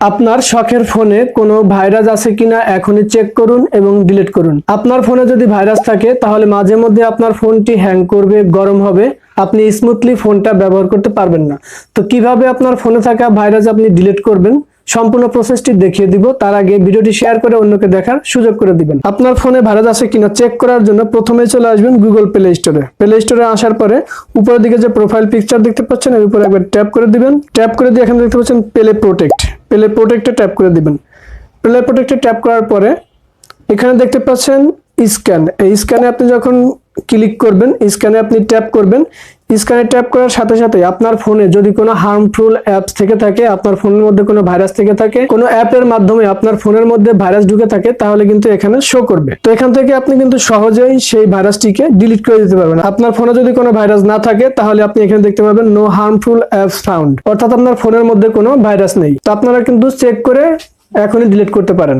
আপনার শখের ফোনে কোনো ভাইরাস আছে কিনা এখনই চেক করুন এবং ডিলিট করুন। আপনার ফোনে যদি ভাইরাস থাকে, তাহলে মাঝে মধ্যে আপনার ফোনটি হ্যাং করবে, গরম হবে। আপনি স্মুথলি ফোনটা ব্যবহার করতে পারবেন না। তো কীভাবে আপনার ফোনে থাকা ভাইরাস আপনি ডিলিট করবেন? সম্পূর্ণ প্রসেসটি দেখিয়ে দিব। তার আগে ভিডিওটি শেয়ার করে অন্যকে দেখার সুযোগ করে দিবেন। আপনার ফোনে ভাইরাস আছে কিনা চেক করার জন্য প্রথমে চলে আসবেন গুগল প্লে স্টোরে প্লে স্টোরে আসার পরে উপরের দিকে যে প্রোফাইল পিকচার দেখতে পাচ্ছেন, এর উপরে একবার ট্যাপ করে দিবেন। ট্যাপ করে দিয়ে এখানে দেখতে পাচ্ছেন প্লে প্রোটেক্ট প্লে প্রোটেক্টে ট্যাপ করে দিবেন। প্লে প্রোটেক্টে ট্যাপ করার পরে এখানে দেখতে পাচ্ছেন স্ক্যান এই স্ক্যানে আপনি যখন ক্লিক করবেন স্ক্যানে আপনি ট্যাপ করবেন। স্ক্যানে ট্যাপ করার সাথে সাথে আপনার ফোনে যদি কোনো হার্মফুল অ্যাপস থেকে থাকে, আপনার ফোনের মধ্যে কোনো ভাইরাস থেকে থাকে, কোনো অ্যাপের মাধ্যমে আপনার ফোনের মধ্যে ভাইরাস ঢুকে থাকে, তাহলে কিন্তু এখানে শো করবে। তো এখান থেকে আপনি কিন্তু সহজেই সেই ভাইরাসটিকে ডিলিট করে দিতে পারবেন। আপনার ফোনে যদি কোনো ভাইরাস না থাকে, তাহলে আপনি এখানে দেখতে পাবেন নো হার্মফুল অ্যাপস ফাউন্ড অর্থাৎ আপনার ফোনের মধ্যে কোনো ভাইরাস নেই। তো আপনারা কিন্তু চেক করে এখনই ডিলিট করতে পারেন।